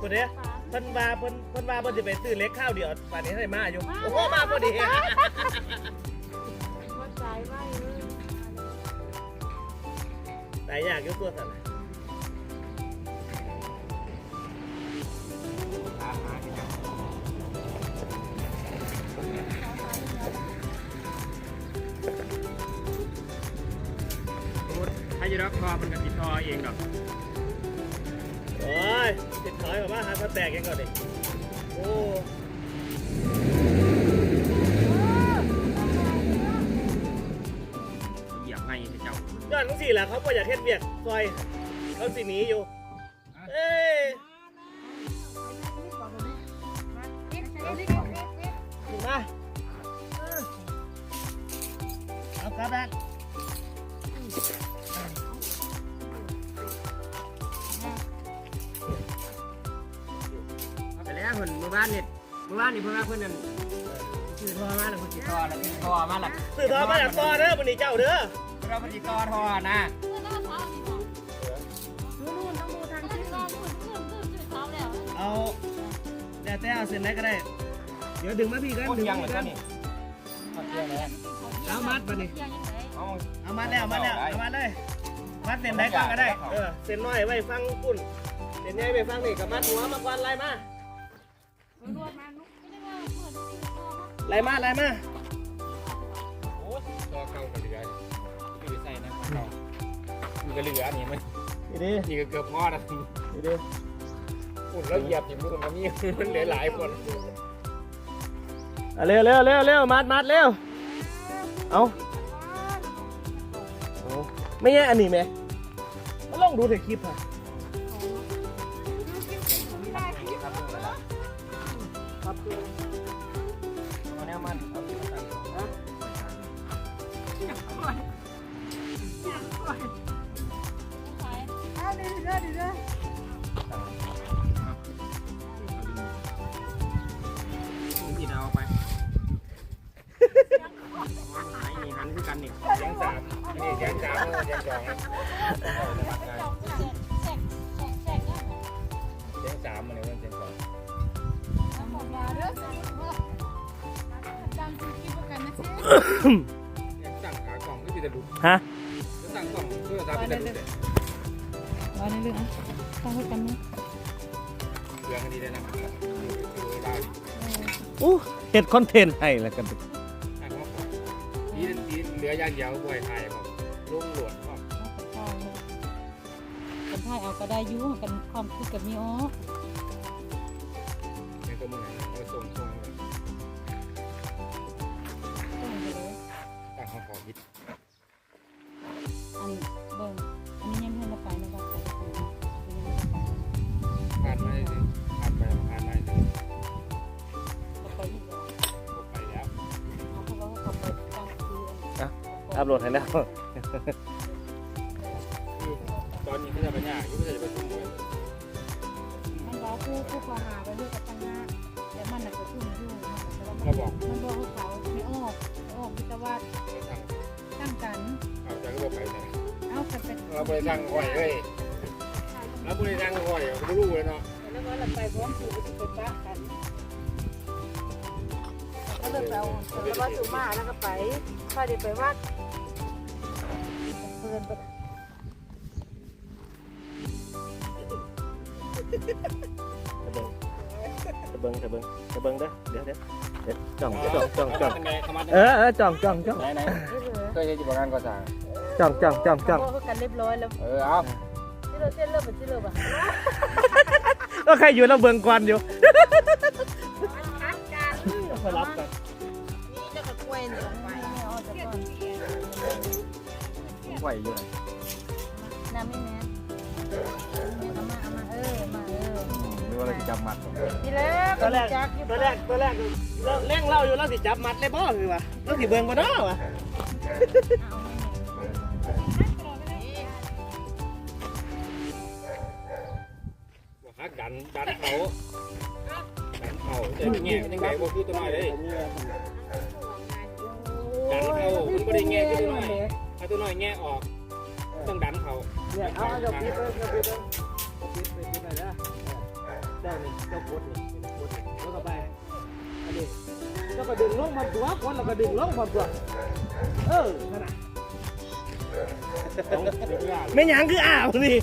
คนเนี้ยเพิ่นว่าเพิ่นเพิ่นว่าเพิ่นจะไปซื้อเล็กข้าวเดียวป่านนี้ให้มาอยู่โอ้โหมาพอดีว่าใจไหวเลยแต่อยากยกตัวสั่นถ้าจะรักคอมันกับติดคอเองดอกโอ้ยติดถ อยแบบว่าหาพันแตกกันก่อนดิโอ้เหยียบให้เจ้าย้อนทั้งสี่แหละเขาบ่อยากเฮ็ดเวียกซอยเขาสิหนีอยู่ เอ้ยถึงมาเอากลับบ้านเอาไปแล้ว พิ่นเมื่อวานนี่เมื่อวานนี่เพิ่นว่าเพิ่นนั่นชื่อทอมาแล้วเพิ่นสิทอแล้วชื่อทอมาแล้วสื่อทอมาจากซอเด้อวันนี้เจ้าเด้อเพิ่นว่าเพิ่นสิทอทอนะนู่นต้องดูทางที่เราพูดพูดพูดพูดเขาแล้วเอาแต่แต่เอาเส้นไหนก็ได้ เดี๋ยวดึงมาพี่กันคนดึงยังมาเหมือพี่นกักันนนี่เอาเที่ยงแล้วเอามัดมาดิเอาเอามัดแล้วมัดแล้วเอามัดเลยมัดเส้นไหนก่อนก็ได้เออเส้นน้อยไว้ฟังปุ่นเส้นใหญ่ไปฟังนี่กับมัดหัวมาก่อนไล่มารวดมานุ๊ก ไม่ได้ว่าเพื่อนที่ชอบไล่มาไล่มาโอ้อเก่ากับเหลืออยู่ใส่นะเก่าอยู่กับเหลือนี่มันนี่ดินี่ก็เกือบงอดอะนี่ดิฝุ่นแล้วเหยียบอยู่มันก็มีมันเหลือหลายคนเอาเร็วเร็วเร็วเร็วมัดมัดเร็วเอาเอาไม่ใช่อันนี้ไหมมาลองดูในคลิปค่ะ สั่งขากล่องก็มีแต่ดุฮะจะสั่งกล่องเพื่อทำเป็นแต่ดุเอาในเรื่องอะต้องพูดกันนะเรื่องนี้เลยนะดูได้อู้เฮ็ดคอนเทนต์ให้แล้วกันดีดีเหลือยางเดียวบ่อยไทยครับลุงหลวดครับคนไทยเอาก็ได้ยุ่งกันความคิดกับมีอ๋อ อันเบิ่งอันนี้ยังเพิ่งมาไปนะครับไปดูยังไม่ได้ไปผ่านมาได้ผ่านไปผ่านมาได้ก็ไปอีกแล้วไปแล้วเขาบอกว่าเขาไปตั้งคืออัพโหลดให้แล้วตอนนี้เขาจะไปยากยุ่งจะไปทุ่มเลยมันว่าผู้ผู้ขอหาไปเรื่องกับตั้งหน้าแต่มันน่ะก็ทุ่มอยู่มันบอกมันบอกเขาไม่ออกไม่ออกพิจารณา สั่งตั้งกันเอาจากก็ไปไหนเอากันเป็นเราไปสั่งก่อยเฮ้ยเราไปสั่งก่อยไม่รู้เลยเนาะแล้วก็เราไปพร้อมสู่ไปไปป้ากันแล้วเราไปเอาแล้วก็สู่มาแล้วก็ไปพอดีไปวัดเพื่อนไปจะ เบิ้งจะเบิ้งจะเบิ้งเด้อเดี๋ยวเดี๋ยวเดี๋ยวจ้องจ้องจ้องจ้องเข้ามาเออเออจ้องจ้องจ้องไหนไหนเรื่อยเคยเห็นอยู่ประกันก่อสร้างจ้องจ้องจ้องจ้องโอ้กันเรียบร้อยแล้ว เออเอาที่เราเส้นเลิกเป็นที่เลิกอะก็ใครอยู่เราเบิ่งก่อนอยู่คัดกันสลับกันนี่จะกระกล้วยนี่ลงไปเอาจะก่อนไหวอยู่นะน้ำนี่แม่เอามาเอามาเออมาเออหรือ ว่าเราจะจำมัดนี่แหละตัวแรกจักตัวแรกตัวแรกเราเร่งเล่าอยู่เราสิจับมัดเลยบ่คือว่าเราสิเบิ่งบ่เนาะวะฮักดันดันเขาดันเขาแต่แง่ยังไงบ่คือตัวน้อยเลยดันเขามันบ่ได้แง่คือตัวน้อยถ้าตัวน้อยแง่ออกต้องดันเขาเนี่ยเอาเอาเดี๋ยวปิดเลยเดี๋ยวปิดเลยปิดไปปิดไปเด้อ ได้นี่เจ้ากดนี่กดนี่แล้วก็ไปอันนี้เจ้าก็ดึงลงมาตัวคนแล้วก็ดึงลงมาตัวเออนั่นน่ะต้องเดี๋ยวเวลาไม่หยังคืออ้าวนี่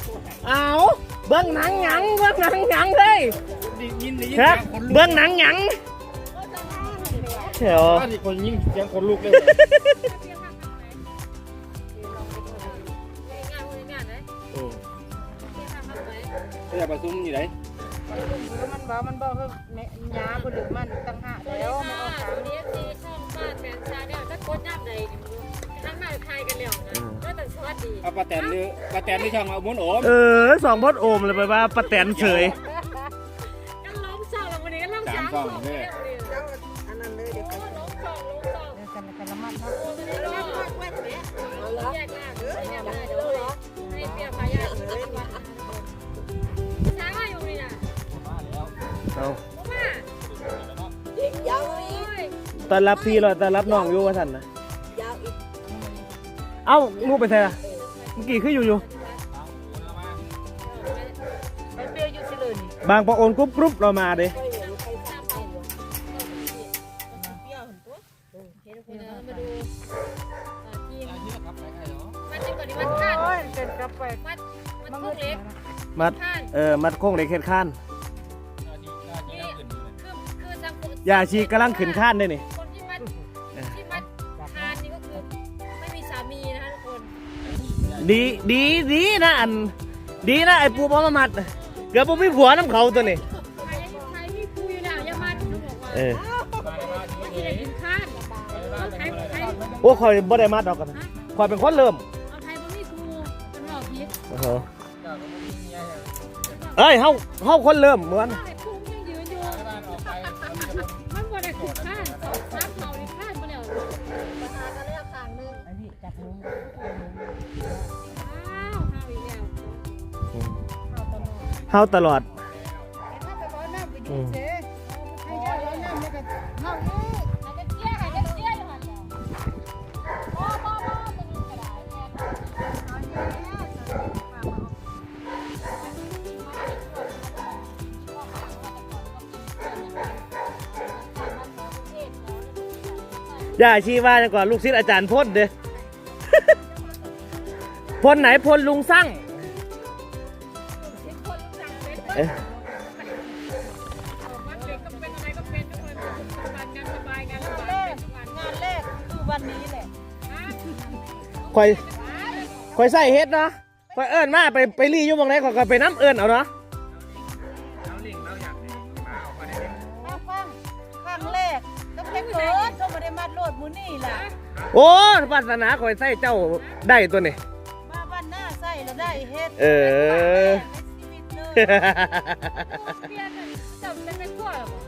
อ้าวเบิ่งหนังหยังเบิ่งหนังหยังเฮ้ยยินด้ยินครับเสียงคนลุกเบิ่งหนังหยังเดี๋ยวนี่คนยิ่งเสียงคนลุกเลยอืมแต่ประชุมอยู่ไหน มันบอกมันบอกคือแม่ยาบ่ดึกมันตั้งหากแล้วไม่เอาขามนี้ที่ช่องบ้านแฟนชาเนี่ยถ้ากดย่ำใดทั้งมาไทยกันแล้วนะก็แต่สวัสดีเอาปลาแตนหรือปลาแตนที่ช่องเอาม้วนโอมเออสองพดโอมเลยไปว่าปะแตนเฉยกันล้มช่องแล้ววันนี้ก็ล้มสามช่องเลยอั เอามาตอนรับพี่เลยตอนรับน้องอยู่ว่าท่านนะเอ้าลูกไปไหนล่ะเมื่อกี้คืออยู่อยู่ไปเปรี้ยวอยู่สิเลยนี่บางปะโอนกรุ๊ปกรุ๊ปเรามาเด้เห็นคนมาดูทีมมันนี่ก่อนนี่มันคาดโอ้ยเป็นกลับไปมันมันพวกเล็กมัดคาดเออ มัดโค้งเล็กเข็ดข้านนี่ ยาชีกำลังขึ้นข้านได้นี่ คนที่มัดที่มัดทานนี่ก็คือไม่มีสามีนะคะทุกคนดีดีดีนะอัน ดีนะไอ้ปูปอมามัด เกือบผมมีผัวน้ำเขาตัวนี้ใครใครที่คุยอยู่น่ะอย่ามัดเขาบอกว่าเออไม่ได้กินข้านใครใครโอ้คอยบ่ได้มัดดอกกันคอยเป็นคนเริ่มเอาไทยบ่มีครูเป็นหลอกพิษโอ้โหเอ้ยเฮาเฮาคนเริ่มเหมือนไอ้ครูาษแทนยาชีว่าจังก่อนลูกศิษย์อาจารย์พ่นเด้พ่นไหนพ่นลุงสั่ง เอ๊ะมันเด็กก็เป็นอะไรก็เป็นทุกคนสบายงานสบายงานสงานบาแรยกงานแรกคือวันนี้แหละคอยคอยใส่เฮ็ดเนาะคอยเอิ้นมาไปไปรีอยู่หมองไหนขอยก็ไปน้ำเอิ้นเอาเนาะมาฟังครั้งแรกต้องเล็กโลดต้องมาได้มัดโลดมูนี่ล่ะ โอ้วาสนาคอยใส่เจ้าได้ตัวนี้มาบ้านหน้าใส่แล้วได้เฮ็ด เออ ในชี